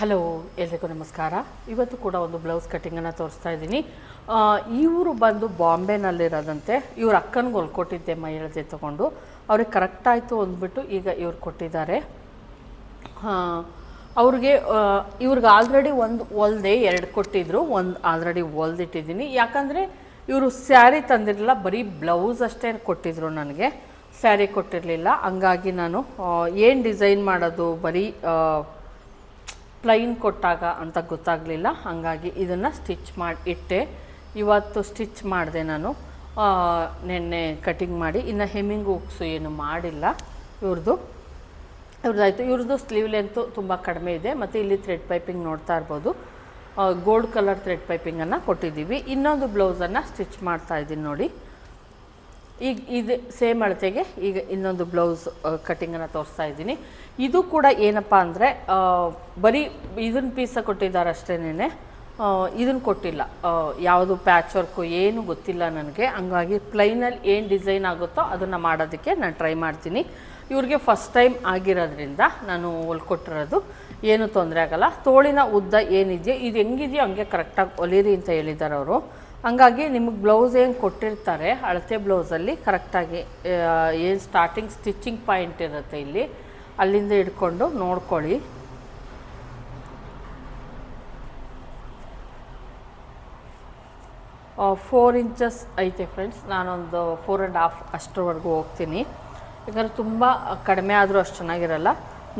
Hello, ಎಲ್ರಿಗೂ ನಮಸ್ಕಾರ. ಇವತ್ತು ಕೂಡ ಒಂದು ಬ್ಲೌಸ್ ಕಟ್ಟಿಂಗನ್ನು ತೋರಿಸ್ತಾ ಇದ್ದೀನಿ. ಇವರು ಬಂದು ಬಾಂಬೆನಲ್ಲಿರೋದಂತೆ ಇವ್ರ ಅಕ್ಕನಿಗೆ ಹೊಲ್ಕೊಟ್ಟಿದ್ದೆ ಮಹಿಳೆ ತೊಗೊಂಡು. ಅವ್ರಿಗೆ ಕರೆಕ್ಟ್ ಆಯಿತು ಅಂದ್ಬಿಟ್ಟು ಈಗ ಇವ್ರು ಕೊಟ್ಟಿದ್ದಾರೆ. ಅವ್ರಿಗೆ ಇವ್ರಿಗೆ ಆಲ್ರೆಡಿ ಒಂದು ಹೊಲ್ದೆ ಎರಡು ಕೊಟ್ಟಿದ್ರು. ಒಂದು ಆಲ್ರೆಡಿ ಹೊಲ್ದಿಟ್ಟಿದ್ದೀನಿ ಯಾಕಂದರೆ ಇವರು ಸ್ಯಾರಿ ತಂದಿರಲಿಲ್ಲ, ಬರೀ ಬ್ಲೌಸ್ ಅಷ್ಟೇ ಕೊಟ್ಟಿದ್ರು ನನಗೆ. ಸ್ಯಾರಿ ಕೊಟ್ಟಿರಲಿಲ್ಲ. ಹಂಗಾಗಿ ನಾನು ಏನು ಡಿಸೈನ್ ಮಾಡೋದು, ಬರೀ ಪ್ಲೈನ್ ಕೊಟ್ಟಾಗ ಅಂತ ಗೊತ್ತಾಗಲಿಲ್ಲ. ಹಾಗಾಗಿ ಇದನ್ನು ಸ್ಟಿಚ್ ಮಾಡಿ ಇಟ್ಟೆ. ಇವತ್ತು ಸ್ಟಿಚ್ ಮಾಡಿದೆ ನಾನು. ನೆನ್ನೆ ಕಟಿಂಗ್ ಮಾಡಿ. ಇನ್ನು ಹೆಮ್ಮಿಂಗ್ ಉಕ್ಸು ಏನು ಮಾಡಿಲ್ಲ. ಇವ್ರದ್ದು ಇವ್ರದ್ದಾಯಿತು ಇವ್ರದ್ದು ಸ್ಲೀವ್ ಲೆಂತು ತುಂಬ ಕಡಿಮೆ ಇದೆ. ಮತ್ತು ಇಲ್ಲಿ ಥ್ರೆಡ್ ಪೈಪಿಂಗ್ ನೋಡ್ತಾ ಇರ್ಬೋದು. ಗೋಲ್ಡ್ ಕಲರ್ ಥ್ರೆಡ್ ಪೈಪಿಂಗನ್ನು ಕೊಟ್ಟಿದ್ದೀವಿ. ಇನ್ನೊಂದು ಬ್ಲೌಸನ್ನು ಸ್ಟಿಚ್ ಮಾಡ್ತಾ ಇದ್ದೀನಿ ನೋಡಿ. ಈಗ ಇದು ಸೇಮ್ ಅಳತೆಗೆ ಈಗ ಇನ್ನೊಂದು ಬ್ಲೌಸ್ ಕಟ್ಟಿಂಗನ್ನು ತೋರಿಸ್ತಾ ಇದ್ದೀನಿ. ಇದು ಕೂಡ ಏನಪ್ಪ ಅಂದರೆ ಬರೀ ಇದನ್ನ ಪೀಸ ಕೊಟ್ಟಿದ್ದಾರೆ ಅಷ್ಟೇನೆ ಇದನ್ನು ಕೊಟ್ಟಿಲ್ಲ. ಯಾವುದು ಪ್ಯಾಚ್ ವರ್ಕು ಏನು ಗೊತ್ತಿಲ್ಲ ನನಗೆ. ಹಂಗಾಗಿ ಪ್ಲೈನಲ್ಲಿ ಏನು ಡಿಸೈನ್ ಆಗುತ್ತೋ ಅದನ್ನು ಮಾಡೋದಕ್ಕೆ ನಾನು ಟ್ರೈ ಮಾಡ್ತೀನಿ. ಇವ್ರಿಗೆ ಫಸ್ಟ್ ಟೈಮ್ ಆಗಿರೋದ್ರಿಂದ ನಾನು ಹೊಲ್ಕೊಟ್ಟಿರೋದು ಏನು ತೊಂದರೆ ಆಗಲ್ಲ. ತೋಳಿನ ಉದ್ದ ಏನಿದೆಯೋ, ಇದು ಹೆಂಗಿದೆಯೋ ಹಂಗೆ ಕರೆಕ್ಟಾಗಿ ಹೊಲೀರಿ ಅಂತ ಹೇಳಿದ್ದಾರೆ ಅವರು. ಹಂಗಾಗಿ ನಿಮಗೆ ಬ್ಲೌಸ್ ಏನು ಕೊಟ್ಟಿರ್ತಾರೆ, ಅಳತೆ ಬ್ಲೌಸಲ್ಲಿ ಕರೆಕ್ಟಾಗಿ ಏನು ಸ್ಟಾರ್ಟಿಂಗ್ ಸ್ಟಿಚಿಂಗ್ ಪಾಯಿಂಟ್ ಇರುತ್ತೆ ಇಲ್ಲಿ, ಅಲ್ಲಿಂದ ಹಿಡ್ಕೊಂಡು ನೋಡ್ಕೊಳ್ಳಿ. ಫೋರ್ ಇಂಚಸ್ ಐತೆ ಫ್ರೆಂಡ್ಸ್ ನಾನೊಂದು ಫೋರ್ ಆ್ಯಂಡ್ ಹಾಫ್ ಅಷ್ಟರವರೆಗೂ ಹೋಗ್ತೀನಿ. ಯಾಕಂದರೆ ತುಂಬ ಕಡಿಮೆ ಆದರೂ ಅಷ್ಟು ಚೆನ್ನಾಗಿರಲ್ಲ.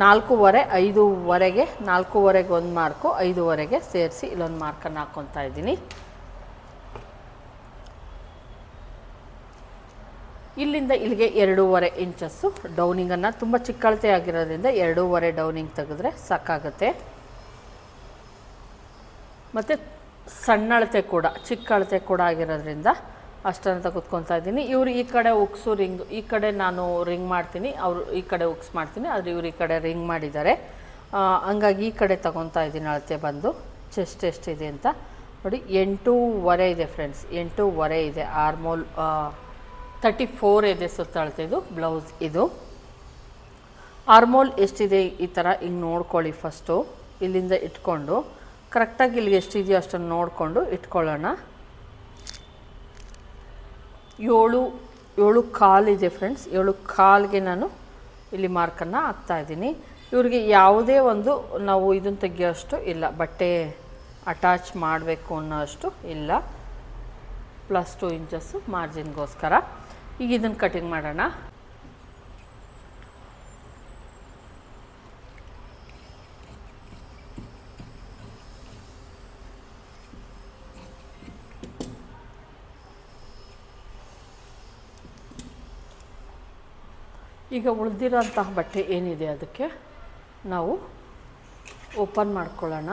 ನಾಲ್ಕೂವರೆ, ಐದೂವರೆಗೆ ನಾಲ್ಕೂವರೆಗೆ ಒಂದು ಮಾರ್ಕು ಐದೂವರೆಗೆ ಸೇರಿಸಿ ಇಲ್ಲೊಂದು ಮಾರ್ಕನ್ನು ಹಾಕ್ಕೊತಾ ಇದ್ದೀನಿ. ಇಲ್ಲಿಂದ ಇಲ್ಲಿಗೆ ಎರಡೂವರೆ ಇಂಚಸ್ಸು ಡೌನಿಂಗನ್ನು ತುಂಬ ಚಿಕ್ಕಳತೆ ಆಗಿರೋದ್ರಿಂದ ಎರಡೂವರೆ ಡೌನಿಂಗ್ ತೆಗೆದ್ರೆ ಸಾಕಾಗುತ್ತೆ. ಮತ್ತು ಸಣ್ಣ ಅಳತೆ ಕೂಡ ಚಿಕ್ಕ ಅಳತೆ ಕೂಡ ಆಗಿರೋದ್ರಿಂದ ಅಷ್ಟನ್ನು ತೆಗೆದುಕೊತಾ ಇದ್ದೀನಿ. ಇವರು ಈ ಕಡೆ ಉಕ್ಸು ರಿಂಗ್, ಈ ಕಡೆ ನಾನು ರಿಂಗ್ ಮಾಡ್ತೀನಿ, ಅವರು ಈ ಕಡೆ ಉಕ್ಸ್ ಮಾಡ್ತೀನಿ, ಆದರೆ ಇವರು ಈ ಕಡೆ ರಿಂಗ್ ಮಾಡಿದ್ದಾರೆ. ಹಂಗಾಗಿ ಈ ಕಡೆ ತಗೊತಾ ಇದ್ದೀನಿ ಅಳತೆ ಬಂದು. ಚೆಸ್ಟ್ ಎಷ್ಟಿದೆ ಅಂತ ನೋಡಿ, ಎಂಟೂವರೆ ಇದೆ ಫ್ರೆಂಡ್ಸ್ ಎಂಟೂವರೆ ಇದೆ. ಆರ್ಮೋಲ್ ತರ್ಟಿ ಫೋರ್ ಇದೆ ಸುತ್ತ ಇದು ಬ್ಲೌಸ್ ಇದು. ಆರ್ಮೋಲ್ ಎಷ್ಟಿದೆ ಈ ಥರ ಈಗ ನೋಡ್ಕೊಳ್ಳಿ ಫಸ್ಟು, ಇಲ್ಲಿಂದ ಇಟ್ಕೊಂಡು. ಕರೆಕ್ಟಾಗಿ ಇಲ್ಲಿ ಎಷ್ಟಿದೆಯೋ ಅಷ್ಟನ್ನು ನೋಡಿಕೊಂಡು ಇಟ್ಕೊಳ್ಳೋಣ. ಏಳು ಏಳು ಕಾಲಿದೆ ಫ್ರೆಂಡ್ಸ್, ಏಳು ಕಾಲಿಗೆ ನಾನು ಇಲ್ಲಿ ಮಾರ್ಕನ್ನು ಹಾಕ್ತಾಯಿದ್ದೀನಿ ಇವ್ರಿಗೆ ಯಾವುದೇ ಒಂದು ನಾವು ಇದನ್ನು ತೆಗಿಯೋಷ್ಟು ಇಲ್ಲ, ಬಟ್ಟೆ ಅಟ್ಯಾಚ್ ಮಾಡಬೇಕು ಅನ್ನೋ ಅಷ್ಟು ಇಲ್ಲ. ಪ್ಲಸ್ ಟು ಇಂಚಸ್ಸು ಮಾರ್ಜಿನ್ಗೋಸ್ಕರ. ಈಗ ಇದನ್ನು ಕಟಿಂಗ್ ಮಾಡೋಣ. ಈಗ ಉಳಿದಿರೋಂತಹ ಬಟ್ಟೆ ಏನಿದೆ ಅದಕ್ಕೆ ನಾವು ಓಪನ್ ಮಾಡ್ಕೊಳ್ಳೋಣ.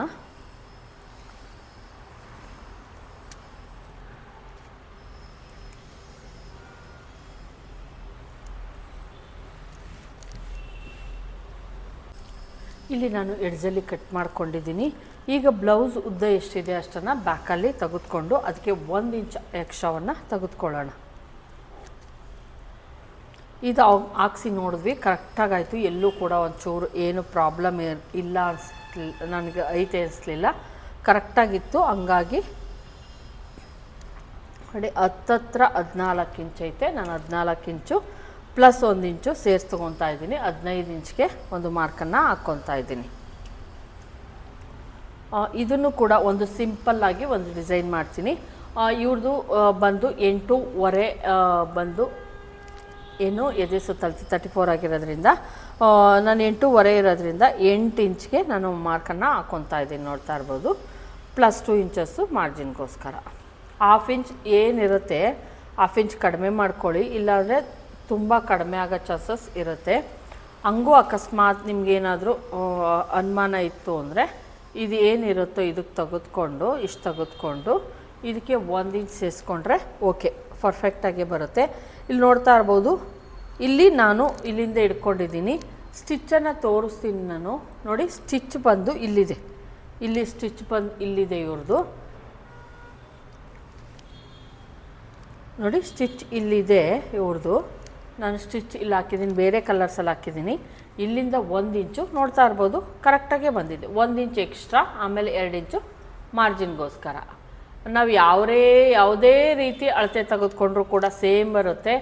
ಇಲ್ಲಿ ನಾನು ಎಡ್ಜಲ್ಲಿ ಕಟ್ ಮಾಡ್ಕೊಂಡಿದ್ದೀನಿ. ಈಗ ಬ್ಲೌಸ್ ಉದ್ದ ಎಷ್ಟಿದೆ ಅಷ್ಟನ್ನು ಬ್ಯಾಕಲ್ಲಿ ತೆಗೆದುಕೊಂಡು ಅದಕ್ಕೆ ಒಂದು ಇಂಚ್ ಎಕ್ಸ್ಟ್ರಾವನ್ನು ತೆಗೆದುಕೊಳ್ಳೋಣ. ಇದು ಹಾಕ್ಸಿ ನೋಡಿದ್ವಿ ಕರೆಕ್ಟಾಗಾಯಿತು ಎಲ್ಲೂ ಕೂಡ ಒಂಚೂರು ಏನು ಪ್ರಾಬ್ಲಮ್ ಇಲ್ಲ ಅನ್ಸ್ ನನಗೆ ಐತೆ ಅನಿಸ್ಲಿಲ್ಲ. ಕರೆಕ್ಟಾಗಿತ್ತು ಹಂಗಾಗಿ ನೋಡಿ, ಹತ್ತತ್ರ ಹದಿನಾಲ್ಕು ಇಂಚ್ ಐತೆ. ನಾನು ಹದಿನಾಲ್ಕು ಇಂಚು ಪ್ಲಸ್ ಒಂದು ಇಂಚು ಸೇರಿಸಿ ತೊಗೊತಾ ಇದ್ದೀನಿ. ಹದಿನೈದು ಇಂಚ್ಗೆ ಒಂದು ಮಾರ್ಕನ್ನು ಹಾಕ್ಕೊತಾ ಇದ್ದೀನಿ. ಇದನ್ನು ಕೂಡ ಒಂದು ಸಿಂಪಲ್ಲಾಗಿ ಒಂದು ಡಿಸೈನ್ ಮಾಡ್ತೀನಿ. ಇವ್ರದ್ದು ಬಂದು ಎಂಟೂವರೆ ಬಂದು ಏನು ಎದೆ ಸುತ್ತಳತೆ ತರ್ಟಿ ಫೋರ್ ಆಗಿರೋದ್ರಿಂದ ನಾನು ಎಂಟೂವರೆ ಇರೋದ್ರಿಂದ ಎಂಟು ಇಂಚ್ಗೆ ನಾನು ಮಾರ್ಕನ್ನು ಹಾಕ್ಕೊತಾ ಇದ್ದೀನಿ ನೋಡ್ತಾ ಇರ್ಬೋದು. ಪ್ಲಸ್ ಟು ಇಂಚಸ್ಸು ಮಾರ್ಜಿನ್ಗೋಸ್ಕರ. ಹಾಫ್ ಇಂಚ್ ಏನಿರುತ್ತೆ, ಹಾಫ್ ಇಂಚ್ ಕಡಿಮೆ ಮಾಡ್ಕೊಳ್ಳಿ. ಇಲ್ಲಾಂದರೆ ತುಂಬ ಕಡಿಮೆ ಆಗೋ ಚಾನ್ಸಸ್ ಇರುತ್ತೆ. ಹಂಗೂ ಅಕಸ್ಮಾತ್ ನಿಮ್ಗೇನಾದರೂ ಅನುಮಾನ ಇತ್ತು ಅಂದರೆ ಇದು ಏನಿರುತ್ತೋ ಇದಕ್ಕೆ ತೆಗೆದುಕೊಂಡು, ಇಷ್ಟು ತೆಗೆದುಕೊಂಡು ಇದಕ್ಕೆ ಒಂದು ಇಂಚ್ ಸೇರಿಸ್ಕೊಂಡ್ರೆ ಓಕೆ ಪರ್ಫೆಕ್ಟಾಗಿ ಬರುತ್ತೆ. ಇಲ್ಲಿ ನೋಡ್ತಾ ಇರ್ಬೋದು, ಇಲ್ಲಿ ನಾನು ಇಲ್ಲಿಂದ ಇಟ್ಕೊಂಡಿದ್ದೀನಿ ಸ್ಟಿಚ್ಚನ್ನು ತೋರಿಸ್ತೀನಿ ನಾನು. ನೋಡಿ ಸ್ಟಿಚ್ ಬಂದು ಇಲ್ಲಿದೆ. ಇಲ್ಲಿ ಸ್ಟಿಚ್ ಬಂದು ಇಲ್ಲಿದೆ ಇವ್ರದ್ದು ನೋಡಿ ಸ್ಟಿಚ್ ಇಲ್ಲಿದೆ ಇವ್ರದ್ದು ನಾನು ಸ್ಟಿಚ್ ಇಲ್ಲಿ ಹಾಕಿದ್ದೀನಿ, ಬೇರೆ ಕಲರ್ಸಲ್ಲಿ ಹಾಕಿದ್ದೀನಿ. ಇಲ್ಲಿಂದ ಒಂದು ಇಂಚು ನೋಡ್ತಾ ಇರ್ಬೋದು ಕರೆಕ್ಟಾಗೇ ಬಂದಿದೆ. ಒಂದು ಇಂಚು ಎಕ್ಸ್ಟ್ರಾ ಆಮೇಲೆ ಎರಡು ಇಂಚು ಮಾರ್ಜಿನ್ಗೋಸ್ಕರ ನಾವು ಯಾವರೇ, ಯಾವುದೇ ರೀತಿ ಅಳತೆ ತೆಗೆದುಕೊಂಡ್ರೂ ಕೂಡ ಸೇಮ್ ಬರುತ್ತೆ.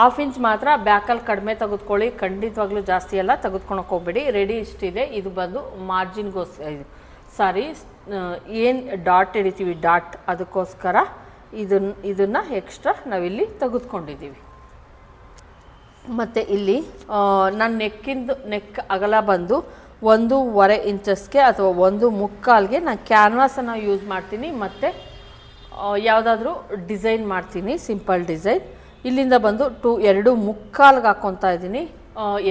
ಹಾಫ್ ಇಂಚ್ ಮಾತ್ರ ಬ್ಯಾಕಲ್ಲಿ ಕಡಿಮೆ ತೆಗೆದುಕೊಳ್ಳಿ, ಖಂಡಿತವಾಗ್ಲೂ ಜಾಸ್ತಿ ಎಲ್ಲ ತೆಗೆದುಕೊಳಕ್ಕೆ ಹೋಗ್ಬೇಡಿ. ರೆಡಿ ಇಷ್ಟಿದೆ ಇದು. ಬಂದು ಮಾರ್ಜಿನ್ಗೋಸ್ ಸಾರಿ ಏನು ಡಾಟ್ ಹಿಡಿತೀವಿ ಡಾಟ್ ಅದಕ್ಕೋಸ್ಕರ ಇದನ್ನ ಇದನ್ನು ಎಕ್ಸ್ಟ್ರಾ ನಾವಿಲ್ಲಿ ತೆಗೆದುಕೊಂಡಿದ್ದೀವಿ. ಮತ್ತು ಇಲ್ಲಿ ನನ್ನ ನೆಕ್ಕಿಂದು, ನೆಕ್ ಅಗಲ ಬಂದು ಒಂದೂವರೆ ಇಂಚಸ್ಗೆ ಅಥವಾ ಒಂದು ಮುಕ್ಕಾಲ್ಗೆ ನಾನು ಕ್ಯಾನ್ವಾಸನ್ನು ಯೂಸ್ ಮಾಡ್ತೀನಿ ಮತ್ತು ಯಾವುದಾದ್ರೂ ಡಿಸೈನ್ ಮಾಡ್ತೀನಿ ಸಿಂಪಲ್ ಡಿಸೈನ್ ಇಲ್ಲಿಂದ ಬಂದು ಟು, ಎರಡು ಮುಕ್ಕಾಲ್ಗೆ ಹಾಕ್ಕೊತಾ ಇದ್ದೀನಿ.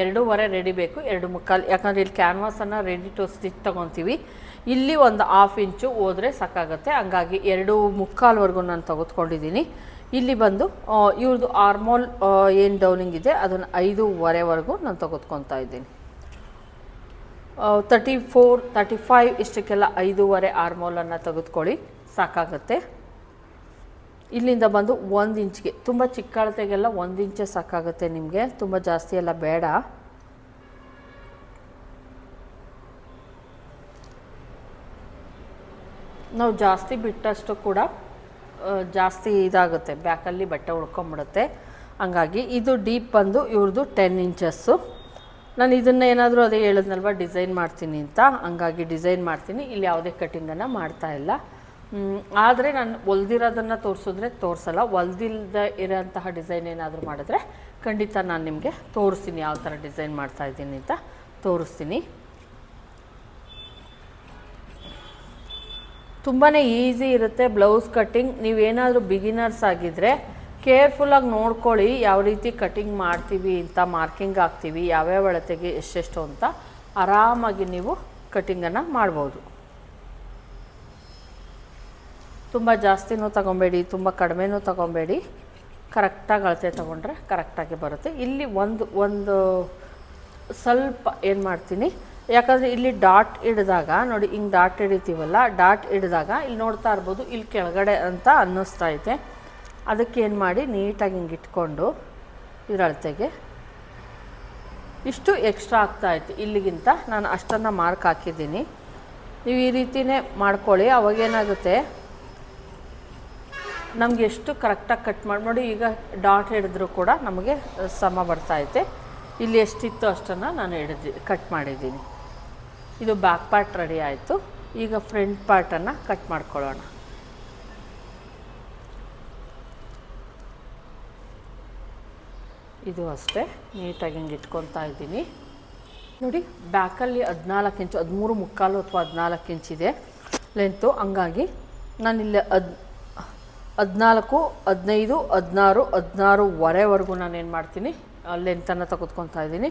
ಎರಡೂವರೆ ರೆಡಿ ಬೇಕು, ಎರಡು ಮುಕ್ಕಾಲು. ಯಾಕಂದರೆ ಇಲ್ಲಿ ಕ್ಯಾನ್ವಾಸನ್ನು ರೆಡಿ ಟು ಸ್ಟಿಚ್ ತೊಗೊತೀವಿ. ಇಲ್ಲಿ ಒಂದು ಹಾಫ್ ಇಂಚು ಹೋದರೆ ಸಾಕಾಗುತ್ತೆ. ಹಂಗಾಗಿ ಎರಡು ಮುಕ್ಕಾಲ್ವರೆಗೂ ನಾನು ತೆಗೆದುಕೊಂಡಿದ್ದೀನಿ. ಇಲ್ಲಿ ಬಂದು ಇವ್ರದ್ದು ಆರ್ಮೋಲ್ ಏನು ಡೌನಿಂಗ್ ಇದೆ, ಅದನ್ನು ಐದೂವರೆವರೆಗೂ ನಾನು ತೆಗೆದುಕೊತಾ ಇದ್ದೀನಿ. ತರ್ಟಿ ಫೋರ್ ತರ್ಟಿ ಫೈವ್ ಇಷ್ಟಕ್ಕೆಲ್ಲ ಐದೂವರೆ ಆರ್ಮೋಲನ್ನು ತೆಗೆದುಕೊಳ್ಳಿ, ಸಾಕಾಗತ್ತೆ. ಇಲ್ಲಿಂದ ಬಂದು ಒಂದು ಇಂಚ್ಗೆ, ತುಂಬ ಚಿಕ್ಕ ಅಳತೆಗೆಲ್ಲ ಒಂದು ಇಂಚೆ ಸಾಕಾಗುತ್ತೆ ನಿಮಗೆ, ತುಂಬ ಜಾಸ್ತಿ ಎಲ್ಲ ಬೇಡ. ನಾವು ಜಾಸ್ತಿ ಬಿಟ್ಟಷ್ಟು ಕೂಡ ಜಾಸ್ತಿ ಇದಾಗುತ್ತೆ. ಬ್ಯಾಕಲ್ಲಿ ಬಟ್ಟೆ ಉಳ್ಕೊಂಬಿಡುತ್ತೆ. ಹಂಗಾಗಿ ಇದು ಡೀಪ್ ಬಂದು ಇವ್ರದ್ದು ಟೆನ್ ಇಂಚಸ್ಸು. ನಾನು ಇದನ್ನು ಏನಾದರೂ ಅದೇ ಹೇಳಿದ್ನಲ್ವ, ಡಿಸೈನ್ ಮಾಡ್ತೀನಿ ಅಂತ. ಹಂಗಾಗಿ ಡಿಸೈನ್ ಮಾಡ್ತೀನಿ. ಇಲ್ಲಿ ಯಾವುದೇ ಕಟ್ಟಿಂಗನ್ನು ಮಾಡ್ತಾ ಇಲ್ಲ. ಆದರೆ ನಾನು ಹೊಲ್ದಿರೋದನ್ನು ತೋರಿಸಿದ್ರೆ ತೋರಿಸಲ್ಲ. ಹೊಲ್ದಿಲ್ದ ಇರೋಂತಹ ಡಿಸೈನ್ ಏನಾದರೂ ಮಾಡಿದ್ರೆ ಖಂಡಿತ ನಾನು ನಿಮಗೆ ತೋರಿಸ್ತೀನಿ ಯಾವ ಥರ ಡಿಸೈನ್ ಮಾಡ್ತಾ ಇದ್ದೀನಿ ಅಂತ ತೋರಿಸ್ತೀನಿ. ತುಂಬಾ ಈಸಿ ಇರುತ್ತೆ ಬ್ಲೌಸ್ ಕಟ್ಟಿಂಗ್ ನೀವೇನಾದರೂ ಬಿಗಿನರ್ಸ್ ಆಗಿದ್ದರೆ ಕೇರ್ಫುಲ್ಲಾಗಿ ನೋಡ್ಕೊಳ್ಳಿ ಯಾವ ರೀತಿ ಕಟ್ಟಿಂಗ್ ಮಾಡ್ತೀವಿ ಅಂತ ಮಾರ್ಕಿಂಗ್ ಹಾಕ್ತೀವಿ, ಯಾವ್ಯಾವ ಅಳತೆಗೆ ಎಷ್ಟೆಷ್ಟು ಅಂತ. ಆರಾಮಾಗಿ ನೀವು ಕಟ್ಟಿಂಗನ್ನು ಮಾಡ್ಬೋದು. ತುಂಬ ಜಾಸ್ತಿನೂ ತಗೊಬೇಡಿ, ತುಂಬ ಕಡಿಮೆನೂ ತಗೊಬೇಡಿ. ಕರೆಕ್ಟಾಗಿ ಅಳತೆ ತೊಗೊಂಡ್ರೆ ಕರೆಕ್ಟಾಗಿ ಬರುತ್ತೆ. ಇಲ್ಲಿ ಒಂದು ಒಂದು ಸ್ವಲ್ಪ ಏನು ಮಾಡ್ತೀನಿ ಯಾಕಂದರೆ ಇಲ್ಲಿ ಡಾಟ್ ಹಿಡಿದಾಗ, ನೋಡಿ ಹಿಂಗೆ ಡಾಟ್ ಹಿಡಿತೀವಲ್ಲ, ಡಾಟ್ ಹಿಡಿದಾಗ ಇಲ್ಲಿ ನೋಡ್ತಾ ಇರ್ಬೋದು ಇಲ್ಲಿ ಕೆಳಗಡೆ ಅಂತ ಅನ್ನಿಸ್ತಾ ಐತೆ. ಅದಕ್ಕೆ ಏನು ಮಾಡಿ, ನೀಟಾಗಿ ಹಿಂಗೆ ಇಟ್ಕೊಂಡು ಇದ್ರ ಅಳತೆಗೆ ಇಷ್ಟು ಎಕ್ಸ್ಟ್ರಾ ಆಗ್ತಾ ಐತೆ. ಇಲ್ಲಿಗಿಂತ ನಾನು ಅಷ್ಟನ್ನು ಮಾರ್ಕ್ ಹಾಕಿದ್ದೀನಿ. ನೀವು ಈ ರೀತಿನೇ ಮಾಡ್ಕೊಳ್ಳಿ. ಅವಾಗೇನಾಗುತ್ತೆ ನಮಗೆ ಎಷ್ಟು ಕರೆಕ್ಟಾಗಿ ಕಟ್ ಮಾಡಿ, ನೋಡಿ ಈಗ ಡಾಟ್ ಹಿಡಿದ್ರೂ ಕೂಡ ನಮಗೆ ಸಮ ಬರ್ತಾ ಇಲ್ಲಿ ಎಷ್ಟಿತ್ತು ಅಷ್ಟನ್ನು ನಾನು ಹಿಡಿದು ಕಟ್ ಮಾಡಿದ್ದೀನಿ. ಇದು ಬ್ಯಾಕ್ ಪಾರ್ಟ್ ರೆಡಿ ಆಯಿತು. ಈಗ ಫ್ರಂಟ್ ಪಾರ್ಟನ್ನು ಕಟ್ ಮಾಡ್ಕೊಳ್ಳೋಣ. ಇದು ಅಷ್ಟೇ, ನೀಟಾಗಿ ಹಿಂಗೆ ಇಟ್ಕೊತಾ ಇದ್ದೀನಿ. ನೋಡಿ ಬ್ಯಾಕಲ್ಲಿ ಹದಿನಾಲ್ಕು ಇಂಚು ಹದಿಮೂರು ಮುಕ್ಕಾಲು ಅಥವಾ ಹದಿನಾಲ್ಕು ಇಂಚಿದೆ ಲೆಂತು ಹಂಗಾಗಿ ನಾನಿಲ್ಲಿ ಹದ್, ಹದಿನಾಲ್ಕು, ಹದಿನೈದು, ಹದಿನಾರು, ಹದಿನಾರುವರೆವರೆಗೂ ನಾನು ಏನು ಮಾಡ್ತೀನಿ ಲೆಂತನ್ನು ತೆಗೆದುಕೊತಾ ಇದ್ದೀನಿ.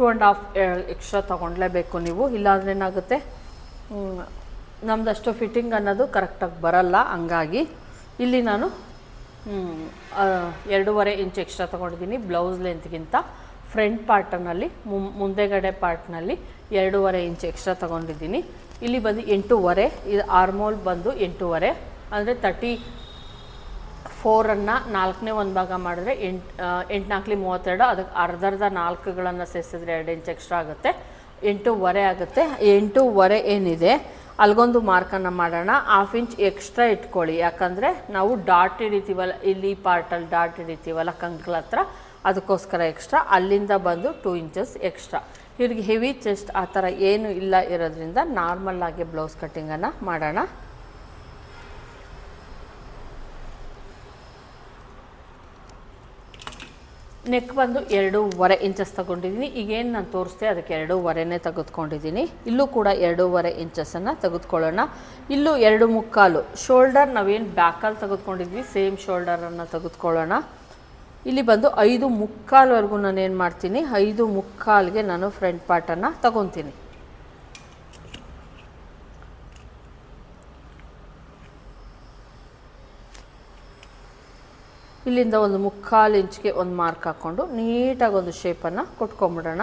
ಟೂ ಆ್ಯಂಡ್ ಹಾಫ್ ಎಕ್ಸ್ಟ್ರಾ ತೊಗೊಳ್ಲೇಬೇಕು ನೀವು. ಇಲ್ಲಾಂದ್ರೆ ಏನಾಗುತ್ತೆ? ನಮ್ದಷ್ಟು ಫಿಟ್ಟಿಂಗ್ ಅನ್ನೋದು ಕರೆಕ್ಟಾಗಿ ಬರಲ್ಲ. ಹಂಗಾಗಿ ಇಲ್ಲಿ ನಾನು ಎರಡೂವರೆ ಇಂಚ್ ಎಕ್ಸ್ಟ್ರಾ ತೊಗೊಂಡಿದ್ದೀನಿ ಬ್ಲೌಸ್ ಲೆಂತ್ಗಿಂತ ಫ್ರಂಟ್ ಪಾರ್ಟನಲ್ಲಿ ಮುಂದೆಗಡೆ ಪಾರ್ಟ್ನಲ್ಲಿ ಎರಡೂವರೆ ಇಂಚ್ ಎಕ್ಸ್ಟ್ರಾ ತೊಗೊಂಡಿದ್ದೀನಿ. ಇಲ್ಲಿ ಬಂದು ಎಂಟೂವರೆ ಇದು ಆರ್ಮೋಲ್ ಬಂದು ಎಂಟೂವರೆ, ಅಂದರೆ ತರ್ಟಿ ಫೋರನ್ನು ನಾಲ್ಕನೇ ಒಂದು ಭಾಗ ಮಾಡಿದ್ರೆ ಎಂಟು ಎಂಟು ನಾಲ್ಕಲಿ ಮೂವತ್ತೆರಡು ಅದಕ್ಕೆ ಅರ್ಧ ಅರ್ಧ ನಾಲ್ಕುಗಳನ್ನು ಸೇರಿಸಿದ್ರೆ ಎರಡು ಇಂಚ್ ಎಕ್ಸ್ಟ್ರಾ ಆಗುತ್ತೆ. ಎಂಟೂವರೆ ಆಗುತ್ತೆ. ಎಂಟೂವರೆ ಏನಿದೆ, ಅಲ್ಗೊಂದು ಮಾರ್ಕನ್ನು ಮಾಡೋಣ. ಹಾಫ್ ಇಂಚ್ ಎಕ್ಸ್ಟ್ರಾ ಇಟ್ಕೊಳ್ಳಿ. ಯಾಕಂದರೆ ನಾವು ಡಾಟ್ ಹಿಡಿತೀವಲ್ಲ, ಇಲ್ಲಿ ಪಾರ್ಟಲ್ಲಿ ಡಾಟ್ ಹಿಡಿತೀವಲ್ಲ ಕಂಕ್ಲ ಹತ್ರ, ಅದಕ್ಕೋಸ್ಕರ ಎಕ್ಸ್ಟ್ರಾ ಅಲ್ಲಿಂದ ಬಂದು ಟೂ ಇಂಚಸ್ ಎಕ್ಸ್ಟ್ರಾ ಇವ್ರಿಗೆ ಹೆವಿ ಚೆಸ್ಟ್ ಆ ಥರ ಏನು ಇಲ್ಲ ಇರೋದ್ರಿಂದ ನಾರ್ಮಲ್ ಆಗಿ ಬ್ಲೌಸ್ ಕಟ್ಟಿಂಗನ್ನು ಮಾಡೋಣ. ನೆಕ್ ಬಂದು ಎರಡೂವರೆ ಇಂಚಸ್ ತಗೊಂಡಿದ್ದೀನಿ. ಈಗೇನು ನಾನು ತೋರಿಸ್ದೆ, ಅದಕ್ಕೆ ಎರಡೂವರೆನೇ ತೆಗೆದುಕೊಂಡಿದ್ದೀನಿ. ಇಲ್ಲೂ ಕೂಡ ಎರಡೂವರೆ ಇಂಚಸ್ಸನ್ನು ತೆಗೆದುಕೊಳ್ಳೋಣ. ಇಲ್ಲೂ ಎರಡು ಮುಕ್ಕಾಲು. ಶೋಲ್ಡರ್ ನಾವೇನು ಬ್ಯಾಕಲ್ಲಿ ತೆಗೆದುಕೊಂಡಿದ್ವಿ ಸೇಮ್ ಶೋಲ್ಡರನ್ನು ತೆಗೆದುಕೊಳ್ಳೋಣ. ಇಲ್ಲಿ ಬಂದು ಐದು ಮುಕ್ಕಾಲ್ವರೆಗೂ ನಾನು ಏನು ಮಾಡ್ತೀನಿ, ಐದು ಮುಕ್ಕಾಲ್ಗೆ ನಾನು ಫ್ರಂಟ್ ಪಾರ್ಟನ್ನು ತಗೊತೀನಿ. ಇಲ್ಲಿಂದ ಒಂದು ಮುಕ್ಕಾಲು ಇಂಚ್ಗೆ ಒಂದು ಮಾರ್ಕ್ ಹಾಕ್ಕೊಂಡು ನೀಟಾಗಿ ಒಂದು ಶೇಪನ್ನು ಕೊಟ್ಕೊಂಬಿಡೋಣ.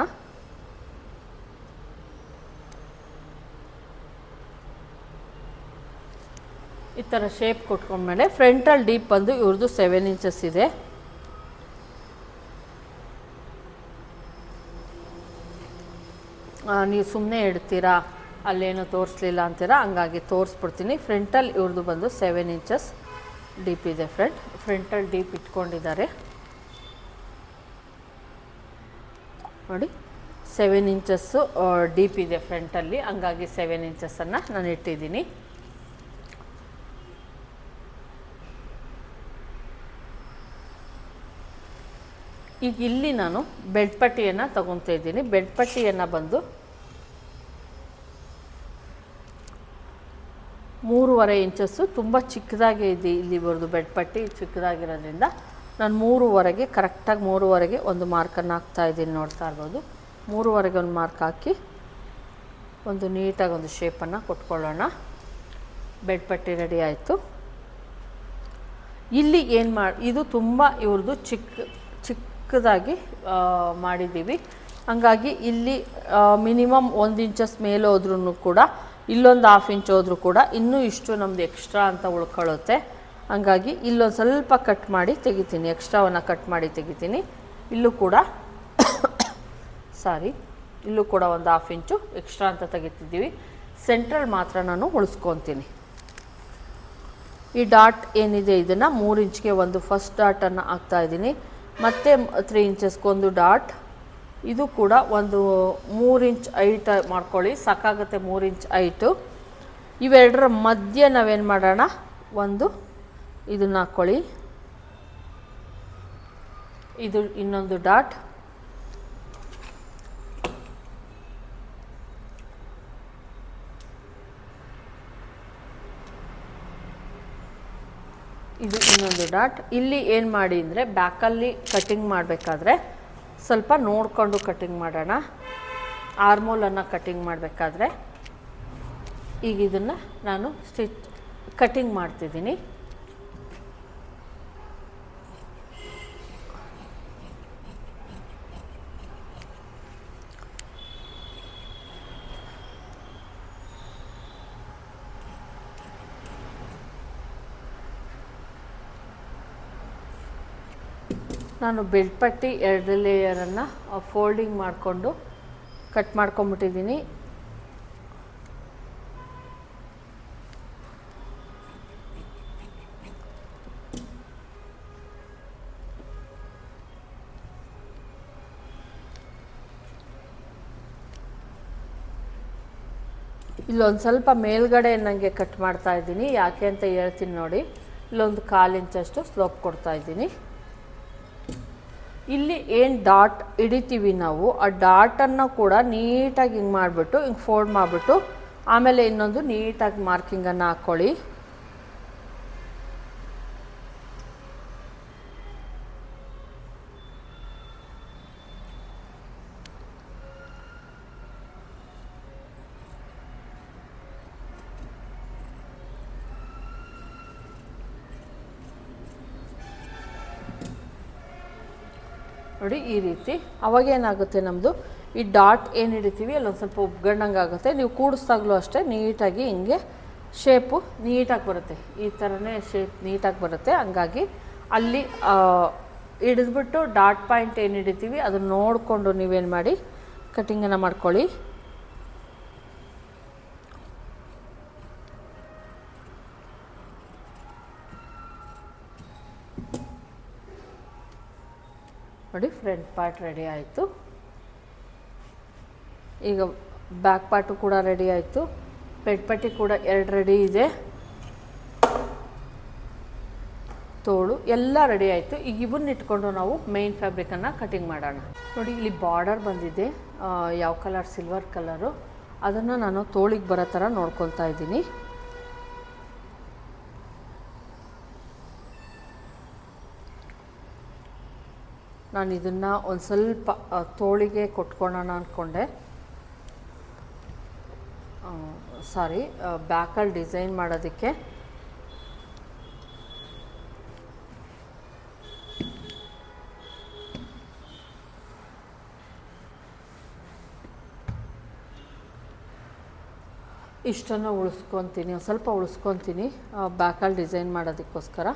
ಈ ಥರ ಶೇಪ್ ಕೊಟ್ಕೊಂಡ್ಮೇಲೆ ಫ್ರಂಟಲ್ಲಿ ಡೀಪ್ ಬಂದು ಇವ್ರದ್ದು ಸೆವೆನ್ ಇಂಚಸ್ ಇದೆ. ನೀವು ಸುಮ್ಮನೆ ಇಡ್ತೀರಾ, ಅಲ್ಲೇನು ತೋರಿಸ್ಲಿಲ್ಲ ಅಂತೀರಾ, ಹಂಗಾಗಿ ತೋರಿಸ್ಬಿಡ್ತೀನಿ. ಫ್ರಂಟಲ್ಲಿ ಇವ್ರದ್ದು ಬಂದು ಸೆವೆನ್ ಇಂಚಸ್ ಡೀಪ್ ಇದೆ ಫ್ರಂಟ್ ಫ್ರಂಟಲ್ಲಿ ಡೀಪ್ ಇಟ್ಕೊಂಡಿದ್ದಾರೆ. ನೋಡಿ ಸೆವೆನ್ ಇಂಚಸ್ಸು ಡೀಪ್ ಇದೆ ಫ್ರಂಟಲ್ಲಿ ಹಂಗಾಗಿ ಸೆವೆನ್ ಇಂಚಸ್ಸನ್ನು ನಾನು ಇಟ್ಟಿದ್ದೀನಿ. ಈಗ ಇಲ್ಲಿ ನಾನು ಬೆಡ್ ಪಟ್ಟಿಯನ್ನು ತಗೊತಾ ಇದ್ದೀನಿ. ಬೆಡ್ ಪಟ್ಟಿಯನ್ನು ಬಂದು ಮೂರುವರೆ ಇಂಚಸ್ಸು ತುಂಬ ಚಿಕ್ಕದಾಗಿ ಇದೆ ಇಲ್ಲಿ ಬರೋದು ಬೆಡ್ ಪಟ್ಟಿ ಚಿಕ್ಕದಾಗಿರೋದ್ರಿಂದ. ನಾನು ಮೂರುವರೆಗೆ, ಕರೆಕ್ಟಾಗಿ ಮೂರುವರೆಗೆ ಒಂದು ಮಾರ್ಕನ್ನು ಹಾಕ್ತಾ ಇದ್ದೀನಿ ನೋಡ್ತಾ ಇರ್ಬೋದು. ಮೂರುವರೆಗೆ ಒಂದು ಮಾರ್ಕ್ ಹಾಕಿ ಒಂದು ನೀಟಾಗಿ ಒಂದು ಶೇಪನ್ನು ಕೊಟ್ಕೊಳ್ಳೋಣ. ಬೆಡ್ ಪಟ್ಟಿ ರೆಡಿ ಆಯಿತು. ಇಲ್ಲಿ ಏನು ಮಾಡಿ ಇದು ತುಂಬ ಇವ್ರದ್ದು ಚಿಕ್ಕ ಚಿಕ್ಕದಾಗಿ ಮಾಡಿದ್ದೀವಿ. ಹಂಗಾಗಿ ಇಲ್ಲಿ ಮಿನಿಮಮ್ ಒಂದು ಇಂಚಸ್ ಮೇಲೆ ಹೋದ್ರೂ ಕೂಡ ಇಲ್ಲೊಂದು ಹಾಫ್ ಇಂಚ್ ಹೋದರೂ ಕೂಡ ಇನ್ನೂ ಇಷ್ಟು ನಮ್ಮದು ಎಕ್ಸ್ಟ್ರಾ ಅಂತ ಉಳ್ಕೊಳ್ಳುತ್ತೆ. ಹಂಗಾಗಿ ಇಲ್ಲೊಂದು ಸ್ವಲ್ಪ ಕಟ್ ಮಾಡಿ ತೆಗಿತೀನಿ. ಎಕ್ಸ್ಟ್ರಾವನ್ನು ಕಟ್ ಮಾಡಿ ತೆಗಿತೀನಿ. ಇಲ್ಲೂ ಕೂಡ ಸಾರಿ ಇಲ್ಲೂ ಕೂಡ ಒಂದು ಹಾಫ್ ಇಂಚು ಎಕ್ಸ್ಟ್ರಾ ಅಂತ ತೆಗಿತಿದ್ದೀವಿ. ಸೆಂಟ್ರಲ್ ಮಾತ್ರ ನಾನು ಉಳಿಸ್ಕೊತೀನಿ. ಈ ಡಾಟ್ ಏನಿದೆ ಇದನ್ನು? ಮೂರು ಇಂಚ್ಗೆ ಒಂದು ಫಸ್ಟ್ ಡಾಟನ್ನು ಹಾಕ್ತಾ ಇದ್ದೀನಿ. ಮತ್ತು ತ್ರೀ ಇಂಚಸ್ಗೊಂದು ಡಾಟ್ ಇದು ಕೂಡ ಒಂದು ಮೂರು ಇಂಚ್ ಐಟ್ ಮಾಡ್ಕೊಳ್ಳಿ. ಸಾಕಾಗುತ್ತೆ ಮೂರು ಇಂಚ್ ಐಟು. ಇವೆರಡರ ಮಧ್ಯೆ ನಾವೇನು ಮಾಡೋಣ? ಒಂದು ಇದನ್ನ ಹಾಕ್ಕೊಳ್ಳಿ. ಇದು ಇನ್ನೊಂದು ಡಾಟ್. ಇದು ಇನ್ನೊಂದು ಡಾಟ್. ಇಲ್ಲಿ ಏನು ಮಾಡಿ ಅಂದರೆ ಬ್ಯಾಕಲ್ಲಿ ಕಟಿಂಗ್ ಮಾಡಬೇಕಾದ್ರೆ ಸ್ವಲ್ಪ ನೋಡಿಕೊಂಡು ಕಟಿಂಗ್ ಮಾಡೋಣ. ಆರ್ಮೋಲನ್ನು ಕಟಿಂಗ್ ಮಾಡಬೇಕಾದ್ರೆ ಈಗ ಇದನ್ನು ನಾನು ಸ್ಟಿಚ್ ಕಟಿಂಗ್ ಮಾಡ್ತಿದ್ದೀನಿ. ನಾನು ಬೆಲ್ಟ್ ಪಟ್ಟಿ ಎರಡು ಲೇಯರನ್ನು ಫೋಲ್ಡಿಂಗ್ ಮಾಡಿಕೊಂಡು ಕಟ್ ಮಾಡ್ಕೊಂಬಿಟ್ಟಿದ್ದೀನಿ ಇಲ್ಲೊಂದು ಸ್ವಲ್ಪ ಮೇಲ್ಗಡೆ ನನಗೆ ಕಟ್ ಮಾಡ್ತಾ ಇದ್ದೀನಿ. ಯಾಕೆ ಅಂತ ಹೇಳ್ತೀನಿ ನೋಡಿ. ಇಲ್ಲೊಂದು ಕಾಲು ಇಂಚಷ್ಟು ಸ್ಲೋಪ್ ಕೊಡ್ತಾ ಇದ್ದೀನಿ. ಇಲ್ಲಿ ಏನು ಡಾಟ್ ಹಿಡಿತೀವಿ ನಾವು, ಆ ಡಾಟನ್ನು ಕೂಡ ನೀಟಾಗಿ ಹಿಂಗೆ ಮಾಡಿಬಿಟ್ಟು ಹಿಂಗೆ ಫೋಲ್ಡ್ ಮಾಡಿಬಿಟ್ಟು, ಆಮೇಲೆ ಇನ್ನೊಂದು ನೀಟಾಗಿ ಮಾರ್ಕಿಂಗನ್ನು ಹಾಕ್ಕೊಳ್ಳಿ. ನೋಡಿ ಈ ರೀತಿ. ಅವಾಗೇನಾಗುತ್ತೆ ನಮ್ಮದು ಈ ಡಾಟ್ ಏನು ಹಿಡಿತೀವಿ, ಅಲ್ಲೊಂದು ಸ್ವಲ್ಪ ಉಬ್ಗಣ್ಣಂಗೆ ಆಗುತ್ತೆ. ನೀವು ಕೂಡಿಸ್ದಾಗಲೂ ಅಷ್ಟೇ ನೀಟಾಗಿ ಹಿಂಗೆ ಶೇಪು ನೀಟಾಗಿ ಬರುತ್ತೆ. ಈ ಥರನೇ ಶೇಪ್ ನೀಟಾಗಿ ಬರುತ್ತೆ. ಹಂಗಾಗಿ ಅಲ್ಲಿ ಹಿಡಿದ್ಬಿಟ್ಟು ಡಾಟ್ ಪಾಯಿಂಟ್ ಏನು ಹಿಡಿತೀವಿ, ಅದನ್ನು ನೋಡಿಕೊಂಡು ನೀವೇನು ಮಾಡಿ ಕಟ್ಟಿಂಗನ್ನು ಮಾಡ್ಕೊಳ್ಳಿ. ನೋಡಿ ಫ್ರಂಟ್ ಪಾರ್ಟ್ ರೆಡಿ ಆಯಿತು. ಈಗ ಬ್ಯಾಕ್ ಪಾರ್ಟು ಕೂಡ ರೆಡಿ ಆಯಿತು. ಪೆಟ್ಪಟ್ಟಿ ಕೂಡ ಎರಡು ರೆಡಿ ಇದೆ. ತೋಳು ಎಲ್ಲ ರೆಡಿ ಆಯಿತು. ಈಗ ಇವನ್ನ ಇಟ್ಕೊಂಡು ನಾವು ಮೇನ್ ಫ್ಯಾಬ್ರಿಕನ್ನು ಕಟಿಂಗ್ ಮಾಡೋಣ. ನೋಡಿ, ಇಲ್ಲಿ ಬಾರ್ಡರ್ ಬಂದಿದೆ. ಯಾವ ಕಲರ್ ಸಿಲ್ವರ್ ಕಲರು ಅದನ್ನು ನಾನು ತೋಳಿಗೆ ಬರೋ ಥರ ನೋಡ್ಕೊತಾ ಇದ್ದೀನಿ. ನಾನು ಇದನ್ನು ಒಂದು ಸ್ವಲ್ಪ ತೋಳಿಗೆ ಕೊಟ್ಕೊಳ್ಳೋಣ ಅಂದ್ಕೊಂಡೆ ಸಾರಿ ಬ್ಯಾಕಲ್ಲಿ ಡಿಸೈನ್ ಮಾಡೋದಕ್ಕೆ. ಇಷ್ಟನ್ನು ಉಳಿಸ್ಕೊತೀನಿ, ಒಂದು ಸ್ವಲ್ಪ ಉಳಿಸ್ಕೊತೀನಿ ಬ್ಯಾಕಲ್ಲಿ ಡಿಸೈನ್ ಮಾಡೋದಕ್ಕೋಸ್ಕರ.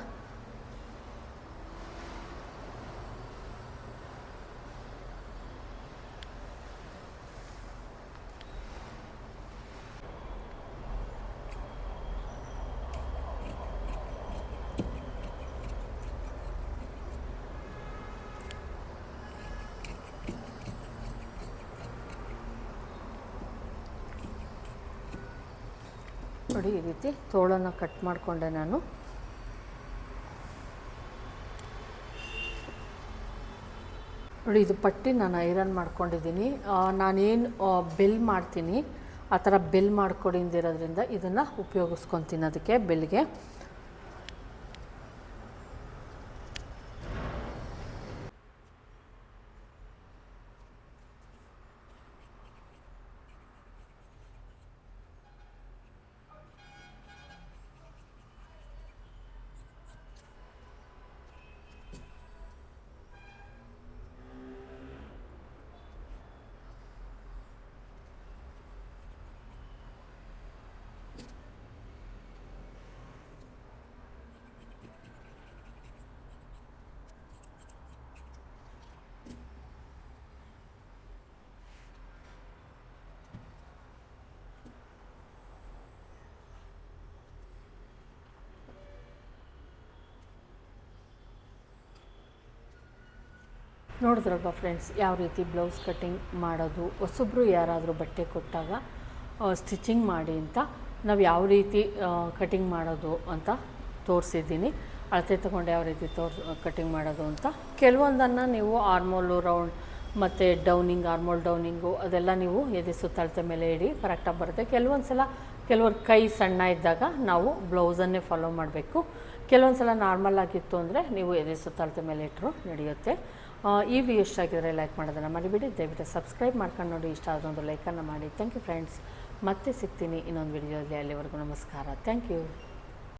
ನೋಡಿ ಈ ರೀತಿ ತೋಳನ್ನು ಕಟ್ ಮಾಡಿಕೊಂಡೆ ನಾನು. ನೋಡಿ, ಇದು ಪಟ್ಟಿ ನಾನು ಐರನ್ ಮಾಡ್ಕೊಂಡಿದ್ದೀನಿ. ನಾನೇನು ಬೆಲ್ ಮಾಡ್ತೀನಿ. ಆ ಥರ ಬೆಲ್ ಮಾಡ್ಕೊಡಿಂದಿರೋದ್ರಿಂದ ಇದನ್ನು ಉಪಯೋಗಿಸ್ಕೊತೀನಿ ಅದಕ್ಕೆ, ಬೆಲ್ಗೆ. ನೋಡಿದ್ರಲ್ವ ಫ್ರೆಂಡ್ಸ್ ಯಾವ ರೀತಿ ಬ್ಲೌಸ್ ಕಟ್ಟಿಂಗ್ ಮಾಡೋದು? ಹೊಸಬ್ರು ಯಾರಾದರೂ ಬಟ್ಟೆ ಕೊಟ್ಟಾಗ ಸ್ಟಿಚಿಂಗ್ ಮಾಡಿ ಅಂತ ನಾವು ಯಾವ ರೀತಿ ಕಟಿಂಗ್ ಮಾಡೋದು ಅಂತ ತೋರಿಸಿದ್ದೀನಿ. ಅಳತೆ ತಗೊಂಡು ಯಾವ ರೀತಿ ತೋರ್ ಕಟಿಂಗ್ ಮಾಡೋದು ಅಂತ. ಕೆಲವೊಂದನ್ನು ನೀವು ಆರ್ಮೋಲು ರೌಂಡ್ ಮತ್ತು ಡೌನಿಂಗ್ ಆರ್ಮೋಲ್ ಡೌನಿಂಗು ಅದೆಲ್ಲ ನೀವು ಎದೆ ಸುತ್ತಳತೆ ಮೇಲೆ ಇಡಿ ಕರೆಕ್ಟಾಗಿ ಬರುತ್ತೆ. ಕೆಲವೊಂದು ಸಲ ಕೆಲವರು ಕೈ ಸಣ್ಣ ಇದ್ದಾಗ ನಾವು ಬ್ಲೌಸನ್ನೇ ಫಾಲೋ ಮಾಡಬೇಕು. ಕೆಲವೊಂದು ಸಲ ನಾರ್ಮಲ್ ಆಗಿತ್ತು ಅಂದರೆ ನೀವು ಎದೆ ಸುತ್ತಳತೆ ಮೇಲೆ ಇಟ್ಟರು ನಡೆಯುತ್ತೆ. ಈ ವಿಡಿಯೋ ಇಷ್ಟ ಆಗಿದ್ರೆ ಲೈಕ್ ಮಾಡೋದನ್ನು ಮರಿಬೇಡಿ. ದಯವಿಟ್ಟು ಸಬ್ಸ್ಕ್ರೈಬ್ ಮಾಡ್ಕೊಂಡು ನೋಡಿ. ಇಷ್ಟ ಆದೊಂದು ಲೈಕನ್ನು ಮಾಡಿ. ಥ್ಯಾಂಕ್ ಯು ಫ್ರೆಂಡ್ಸ್ ಮತ್ತೆ ಸಿಗ್ತೀನಿ ಇನ್ನೊಂದು ವಿಡಿಯೋದಲ್ಲಿ ಅಲ್ಲಿವರೆಗೂ ನಮಸ್ಕಾರ. Thank you